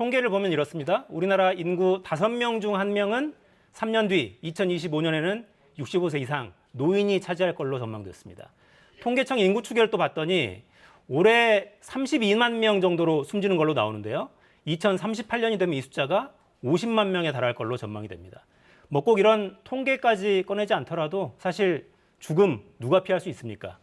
통계를 보면 이렇습니다. 우리나라 인구 5명 중 1명은 3년 뒤 2025년에는 65세 이상 노인이 차지할 걸로 전망됐습니다. 통계청 인구 추계를 또 봤더니 올해 32만 명 정도로 숨지는 걸로 나오는데요. 2038년이 되면 이 숫자가 50만 명에 달할 걸로 전망이 됩니다. 뭐 꼭 이런 통계까지 꺼내지 않더라도 사실 죽음 누가 피할 수 있습니까?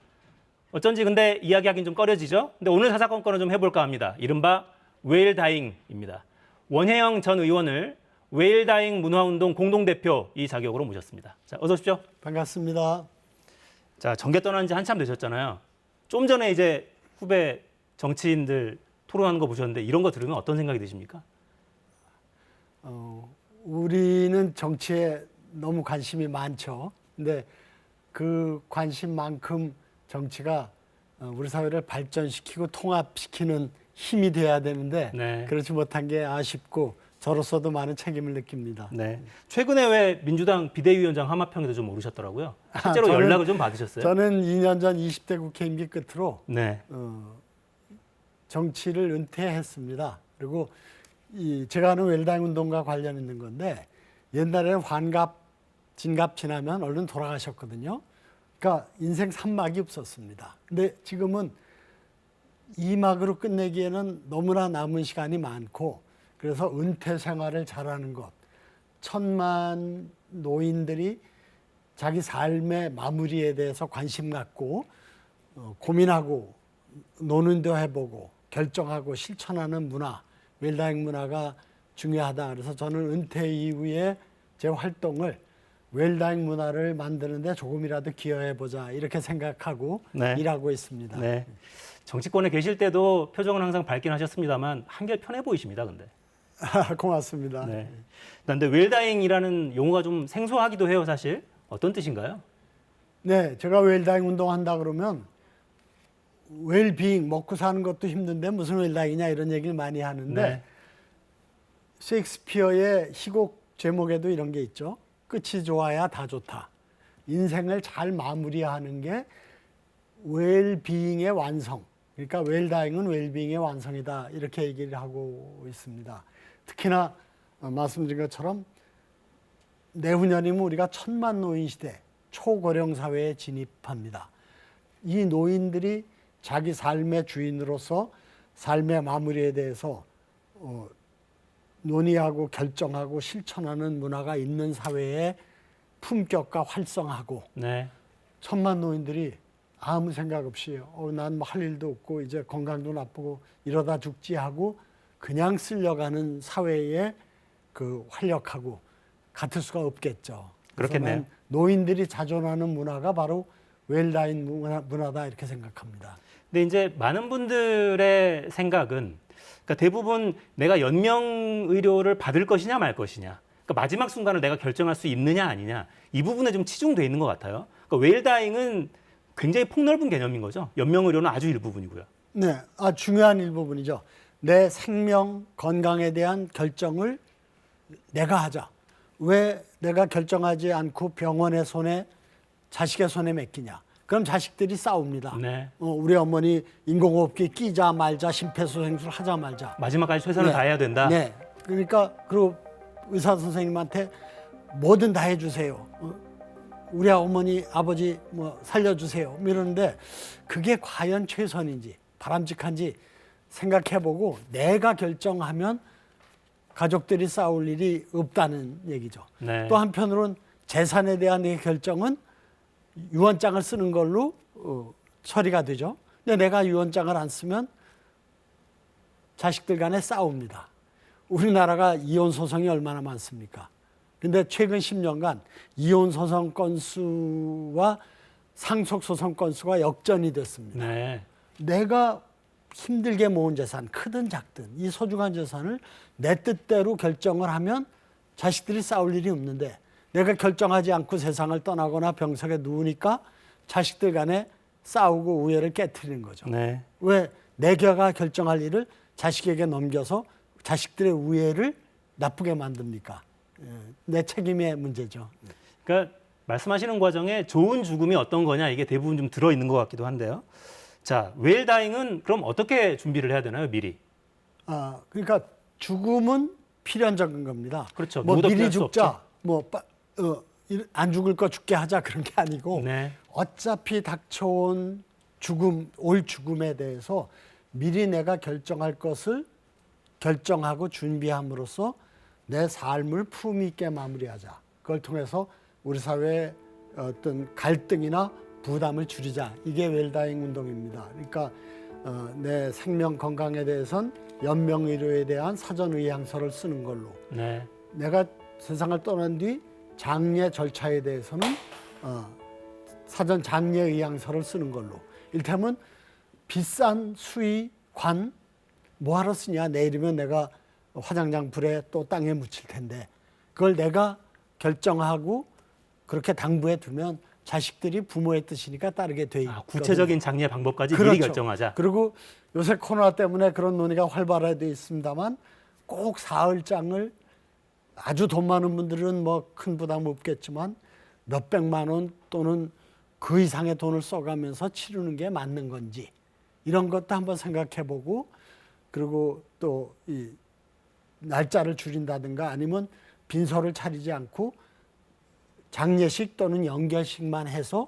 어쩐지 근데 이야기하긴 좀 꺼려지죠. 근데 오늘 사사건건을 좀 해볼까 합니다. 이른바 웨일 다잉입니다. 원혜영 전 의원을 웨일 다잉 문화운동 공동대표 이 자격으로 모셨습니다. 자, 어서 오십시오. 반갑습니다. 자, 정계 떠난 지 한참 되셨잖아요. 좀 전에 이제 후배 정치인들 토론하는 거 보셨는데 이런 거 들으면 어떤 생각이 드십니까? 어, 우리는 정치에 너무 관심이 많죠. 근데 그 관심만큼 정치가 어, 우리 사회를 발전시키고 통합시키는 힘이 돼야 되는데 네. 그렇지 못한 게 아쉽고 저로서도 많은 책임을 느낍니다. 네. 최근에 왜 민주당 비대위원장 하마평에도 좀 오르셨더라고요. 실제로 아, 저는- 연락을 좀 받으셨어요? 저는 2년 전 20대 국회 임기 끝으로 네. 어, 정치를 은퇴했습니다. 그리고 이 제가 하는 웰다잉 운동과 관련 있는 건데 옛날에는 환갑, 진갑 지나면 얼른 돌아가셨거든요. 그러니까 인생 3막이 없었습니다. 근데 지금은 2막으로 끝내기에는 너무나 남은 시간이 많고 그래서 은퇴 생활을 잘하는 것. 천만 노인들이 자기 삶의 마무리에 대해서 관심 갖고 어, 고민하고 노는도 해보고 결정하고 실천하는 문화, 웰다잉 문화가 중요하다. 그래서 저는 은퇴 이후에 제 활동을 웰다잉 문화를 만드는데 조금이라도 기여해 보자 이렇게 생각하고 네. 일하고 있습니다. 네. 정치권에 계실 때도 표정은 항상 밝긴 하셨습니다만 한결 편해 보이십니다. 근데. 고맙습니다. 네. 근데 웰다잉이라는 용어가 좀 생소하기도 해요, 사실. 어떤 뜻인가요? 네, 제가 웰다잉 운동한다 그러면 웰빙 먹고 사는 것도 힘든데 무슨 웰다잉이냐 이런 얘기를 많이 하는데 네. 셰익스피어의 희곡 제목에도 이런 게 있죠. 끝이 좋아야 다 좋다. 인생을 잘 마무리하는 게 웰빙의 완성. 그러니까 웰다잉은 웰빙의 완성이다. 이렇게 얘기를 하고 있습니다. 특히나 어, 말씀드린 것처럼 내후년이면 우리가 천만 노인 시대 초고령 사회에 진입합니다. 이 노인들이 자기 삶의 주인으로서 삶의 마무리에 대해서 어, 논의하고 결정하고 실천하는 문화가 있는 사회의 품격과 활성하고 네. 천만 노인들이 아무 생각 없이 어, 난 뭐 할 일도 없고 이제 건강도 나쁘고 이러다 죽지 하고 그냥 쓸려가는 사회에 그 활력하고 같을 수가 없겠죠. 난 노인들이 자존하는 문화가 바로 웰다인 문화, 문화다 이렇게 생각합니다. 근데 이제 많은 분들의 생각은 그러니까 대부분 내가 연명 의료를 받을 것이냐 말 것이냐. 그러니까 마지막 순간을 내가 결정할 수 있느냐 아니냐. 이 부분에 좀 치중돼 있는 것 같아요. 그러니까 웰다잉은 굉장히 폭넓은 개념인 거죠. 연명 의료는 아주 일부분이고요. 네, 아 중요한 일부분이죠. 내 생명 건강에 대한 결정을 내가 하자. 왜 내가 결정하지 않고 병원의 손에 자식의 손에 맡기냐? 그럼 자식들이 싸웁니다. 네. 어, 우리 어머니 인공호흡기 끼자 말자 심폐소생술 하자 말자. 마지막까지 최선을 네. 다해야 된다. 네. 그러니까 그리고 의사 선생님한테 뭐든 다 해주세요. 어, 우리 어머니 아버지 뭐 살려주세요. 뭐 이러는데 그게 과연 최선인지 바람직한지 생각해보고 내가 결정하면 가족들이 싸울 일이 없다는 얘기죠. 네. 또 한편으로는 재산에 대한 내 결정은 유언장을 쓰는 걸로 어, 처리가 되죠. 근데 내가 유언장을 안 쓰면 자식들 간에 싸웁니다. 우리나라가 이혼 소송이 얼마나 많습니까? 근데 최근 10년간 이혼 소송 건수와 상속 소송 건수가 역전이 됐습니다. 네. 내가 힘들게 모은 재산, 크든 작든 이 소중한 재산을 내 뜻대로 결정을 하면 자식들이 싸울 일이 없는데 내가 결정하지 않고 세상을 떠나거나 병석에 누우니까 자식들 간에 싸우고 우애를 깨뜨리는 거죠. 네. 왜 내가 결정할 일을 자식에게 넘겨서 자식들의 우애를 나쁘게 만듭니까? 예, 내 책임의 문제죠. 그러니까 말씀하시는 과정에 좋은 죽음이 어떤 거냐 이게 대부분 좀 들어 있는 것 같기도 한데요. 자, 웰다잉은 그럼 어떻게 준비를 해야 되나요, 미리? 아, 그러니까 죽음은 필연적인 겁니다. 그렇죠. 뭐 미리 죽자, 뭐안 죽을 거 죽게 하자 그런 게 아니고 네. 어차피 닥쳐온 죽음, 올 죽음에 대해서 미리 내가 결정할 것을 결정하고 준비함으로써 내 삶을 품위 있게 마무리하자. 그걸 통해서 우리 사회의 어떤 갈등이나 부담을 줄이자. 이게 웰다잉 운동입니다. 그러니까 어, 내 생명 건강에 대해선 연명의료에 대한 사전 의향서를 쓰는 걸로 네. 내가 세상을 떠난 뒤 장례 절차에 대해서는 어, 사전 장례 의향서를 쓰는 걸로 일테면 비싼 수의 관 뭐하러 쓰냐 내일이면 내가 화장장 불에 또 땅에 묻힐 텐데 그걸 내가 결정하고 그렇게 당부해 두면 자식들이 부모의 뜻이니까 따르게 돼 있거든요. 아, 구체적인 장례 방법까지 미리 그렇죠. 결정하자. 그리고 요새 코로나 때문에 그런 논의가 활발화되어 있습니다만 꼭 사흘장을 아주 돈 많은 분들은 뭐 큰 부담 없겠지만 몇 백만 원 또는 그 이상의 돈을 써가면서 치르는 게 맞는 건지 이런 것도 한번 생각해 보고 그리고 또이 날짜를 줄인다든가 아니면 빈소를 차리지 않고 장례식 또는 연결식만 해서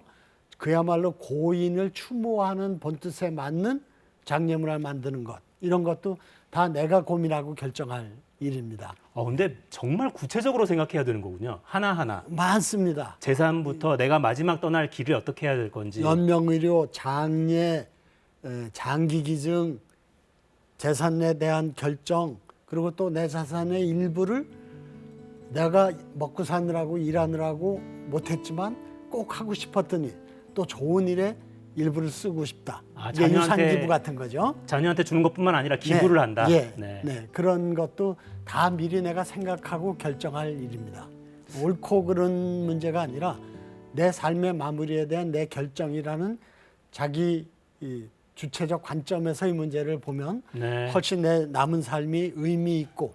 그야말로 고인을 추모하는 본뜻에 맞는 장례문화를 만드는 것 이런 것도 다 내가 고민하고 결정할 일입니다. 어, 근데 정말 구체적으로 생각해야 되는 거군요. 하나하나. 많습니다. 재산부터 내가 마지막 떠날 길을 어떻게 해야 될 건지. 연명의료, 장례, 에, 장기기증, 재산에 대한 결정 그리고 또 내 자산의 일부를 내가 먹고 사느라고 일하느라고 못했지만 꼭 하고 싶었던 일, 또 좋은 일에 일부를 쓰고 싶다. 아, 자녀한테 유산 기부 같은 거죠. 자녀한테 주는 것뿐만 아니라 기부를 네, 한다. 예, 네. 네. 그런 것도 다 미리 내가 생각하고 결정할 일입니다. 옳고 그른 문제가 아니라 내 삶의 마무리에 대한 내 결정이라는 자기 이 주체적 관점에서 이 문제를 보면 네. 훨씬 내 남은 삶이 의미 있고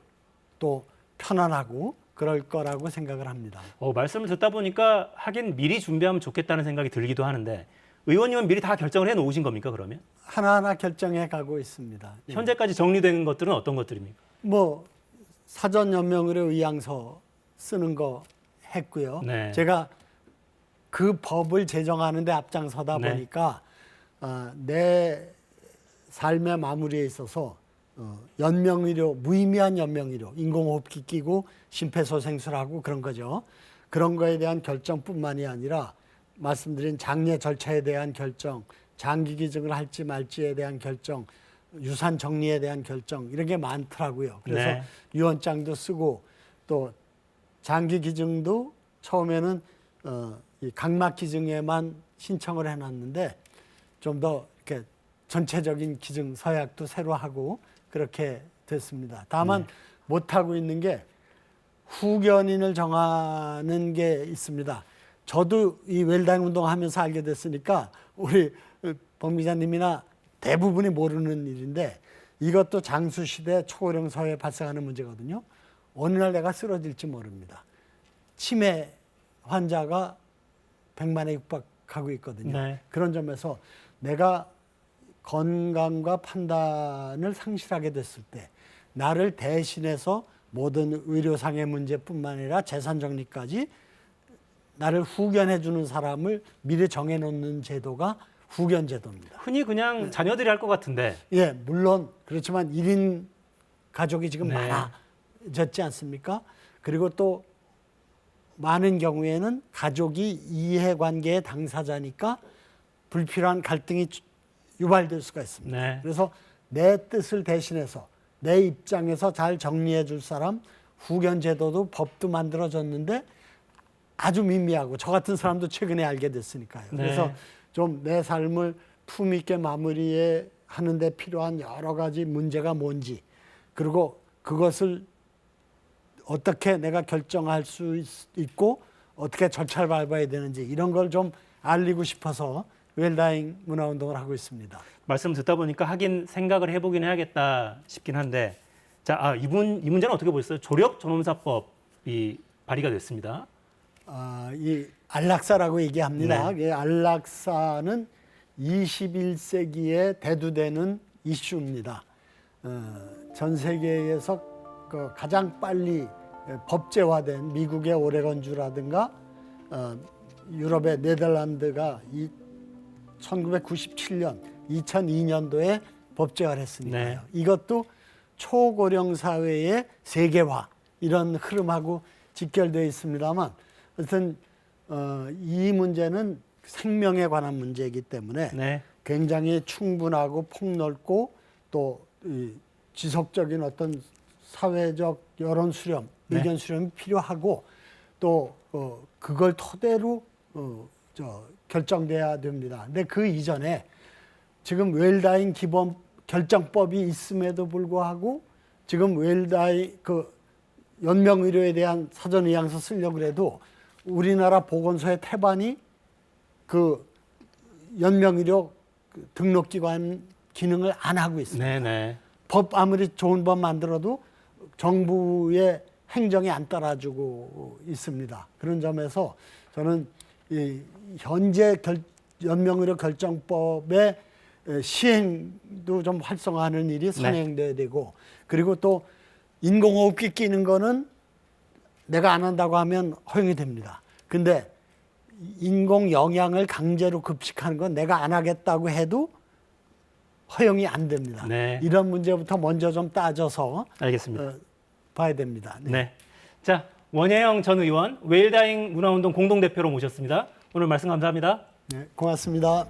또 편안하고 그럴 거라고 생각을 합니다. 어, 말씀을 듣다 보니까 하긴 미리 준비하면 좋겠다는 생각이 들기도 하는데 의원님은 미리 다 결정을 해 놓으신 겁니까 그러면? 하나하나 결정해 가고 있습니다. 예. 현재까지 정리된 것들은 어떤 것들입니까? 뭐 사전 연명의료 의향서 쓰는 거 했고요. 네. 제가 그 법을 제정하는데 앞장서다 네. 보니까 어, 내 삶의 마무리에 있어서 어, 연명의료 무의미한 연명의료 인공호흡기 끼고 심폐소생술하고 그런 거죠. 그런 거에 대한 결정뿐만이 아니라 말씀드린 장례 절차에 대한 결정, 장기 기증을 할지 말지에 대한 결정, 유산 정리에 대한 결정 이런 게 많더라고요. 그래서 네. 유언장도 쓰고 또 장기 기증도 처음에는 어, 이 각막 기증에만 신청을 해놨는데 좀 더 이렇게 전체적인 기증 서약도 새로 하고 그렇게 됐습니다. 다만 네. 못 하고 있는 게 후견인을 정하는 게 있습니다. 저도 이 웰당 운동하면서 알게 됐으니까 우리 범 기자님이나 대부분이 모르는 일인데 이것도 장수 시대 초고령 사회에 발생하는 문제거든요. 어느 날 내가 쓰러질지 모릅니다. 치매 환자가 100만에 육박하고 있거든요. 네. 그런 점에서 내가 건강과 판단을 상실하게 됐을 때 나를 대신해서 모든 의료상의 문제뿐만 아니라 재산 정리까지 나를 후견해 주는 사람을 미리 정해 놓는 제도가 후견 제도입니다. 흔히 네. 그냥 자녀들이 할 것 같은데 예, 물론 그렇지만 1인 가족이 지금 네. 많아졌지 않습니까? 그리고 또 많은 경우에는 가족이 이해관계의 당사자니까 불필요한 갈등이 주- 유발될 수가 있습니다. 네. 그래서 내 뜻을 대신해서 내 입장에서 잘 정리해 줄 사람 후견 제도도 법도 만들어졌는데 아주 미미하고 저 같은 사람도 최근에 알게 됐으니까요. 네. 그래서 좀 내 삶을 품 있게 마무리해 하는데 필요한 여러 가지 문제가 뭔지 그리고 그것을 어떻게 내가 결정할 수 있- 있고 어떻게 절차를 밟아야 되는지 이런 걸 좀 알리고 싶어서 웰다잉 문화 운동을 하고 있습니다. 말씀 듣다 보니까 하긴 생각을 해보긴 해야겠다 싶긴 한데 자, 아, 이분 이 문제는 어떻게 보셨어요? 조력 전원사법이 발의가 됐습니다. 아, 이 안락사라고 얘기합니다. 이 안락사는 21세기에 대두되는 이슈입니다. 어, 전 세계에서 그 가장 빨리 법제화된 미국의 오레건주라든가 어, 유럽의 네덜란드가 이 1997년 2002년도에 법제화를 했으니까요. 네. 이것도 초고령 사회의 세계화 이런 흐름하고 직결되어 있습니다만 어쨌든 어, 이 문제는 생명에 관한 문제이기 때문에 네. 굉장히 충분하고 폭넓고 또 이 지속적인 어떤 사회적 여론 수렴, 네. 의견 수렴이 필요하고 또 어, 그걸 토대로 어, 저 결정돼야 됩니다. 근데 그 이전에 지금 웰다잉 기본 결정법이 있음에도 불구하고 지금 웰다잉 그 연명 의료에 대한 사전 의향서 쓰려고 그래도 우리나라 보건소의 태반이 그 연명 의료 그 등록 기관 기능을 안 하고 있습니다. 네, 네. 법 아무리 좋은 법 만들어도 정부의 행정이 안 따라주고 있습니다. 그런 점에서 저는 이 현재 결, 연명의료 결정법의 에, 시행도 좀 활성화하는 일이 선행돼야 되고 그리고 또 인공호흡기 끼는 거는 내가 안 한다고 하면 허용이 됩니다. 근데 인공 영양을 강제로 급식하는 건 내가 안 하겠다고 해도 허용이 안 됩니다. 네. 이런 문제부터 먼저 좀 따져서 알겠습니다. 어, 봐야 됩니다. 네. 네. 자, 원혜영 전 의원 웨일다잉 문화운동 공동대표로 모셨습니다. 오늘 말씀 감사합니다. 네, 고맙습니다.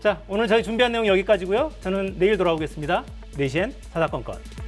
자, 오늘 저희 준비한 내용 여기까지고요. 저는 내일 돌아오겠습니다. 4시엔 사사건건.